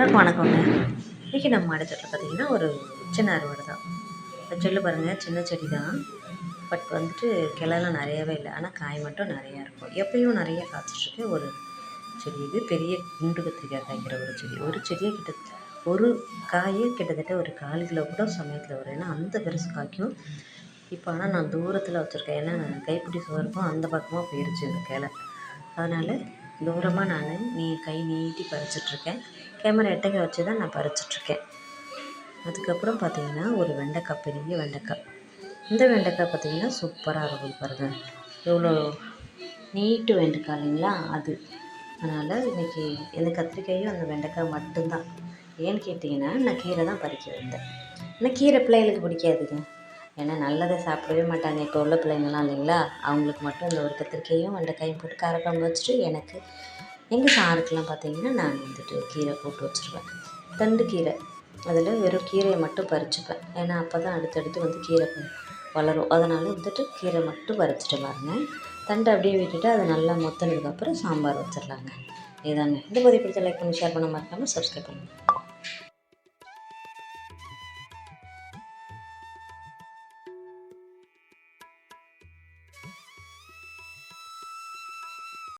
எல்லாருக்கும் வணக்கங்க. இன்றைக்கி நம்ம மாடித்தோட்டில் பார்த்தீங்கன்னா ஒரு சின்ன அறுவடை தான். இந்த செல்லு பாருங்கள் சின்ன செடி தான் பட் வந்துட்டு கிளைலாம் நிறையவே இல்லை. ஆனால் காய் மட்டும் நிறையா இருக்கும். எப்பயும் நிறைய காய்ச்சிட்ருக்கு ஒரு செடி இது பெரிய குண்டு கத்திரிக்காய் காய்க்கிற ஒரு செடி. ஒரு செடியை கிட்ட ஒரு காயே கிட்டத்தட்ட ஒரு கால் கிலோ கூட சமயத்தில் வரும். ஏன்னா அந்த பெருசு காய்க்கும். இப்போ ஆனால் நான் தூரத்தில் வச்சுருக்கேன். ஏன்னா கைப்பிடி சுவருக்கும் அந்த பக்கமாக போயிருச்சு இந்த கிளை. அதனால் தூரமாக நான் நீ கை நீட்டி பறிச்சிட்ருக்கேன். கேமரா எட்டக்க வச்சு தான் நான் பறிச்சிட்ருக்கேன். அதுக்கப்புறம் பார்த்தீங்கன்னா ஒரு வெண்டைக்காய் பெரிய வெண்டைக்காய் இந்த வெண்டைக்காய் பார்த்தீங்கன்னா சூப்பராக இருக்கும் பாருங்கள் எவ்வளோ நீட்டு வெண்டைக்காய் இல்லைங்களா? அது. அதனால் இன்றைக்கி எந்த கத்திரிக்காயும் அந்த வெண்டைக்காய் மட்டும்தான். ஏன்னு கேட்டிங்கன்னா நான் கீரை தான் பறிக்க வந்தேன் ஆனால் கீரை பிள்ளைகளுக்கு பிடிக்காதுங்க. ஏன்னா நல்லதை சாப்பிடவே மாட்டாங்க. இப்போ உள்ள பிள்ளைங்களாம் இல்லைங்களா? அவங்களுக்கு மட்டும் இந்த ஒரு கத்திரிக்காயும் வெண்டைக்காயும் போட்டு காரக்குழம்பு வச்சுட்டு எனக்கு எங்கள் சாருக்கெலாம் பார்த்தீங்கன்னா நான் வந்துட்டு கீரை போட்டு வச்சுருவேன். தண்டு கீரை. அதில் வெறும் கீரையை மட்டும் பறிச்சுப்பேன். ஏன்னா அப்போ தான் அடுத்தடுத்து வந்து கீரை வளரும். அதனால் வந்துட்டு கீரை மட்டும் பறிச்சுட்டு பாருங்க தண்டை அப்படியே விட்டுட்டு அதை நல்லா மொத்தனதுக்கப்புறம் சாம்பார் வச்சிடலாங்க. இதாங்க. இந்த பதிவு பிடிச்ச லைக் பண்ணி ஷேர் பண்ண மறக்காமல் சப்ஸ்கிரைப் பண்ணுங்கள்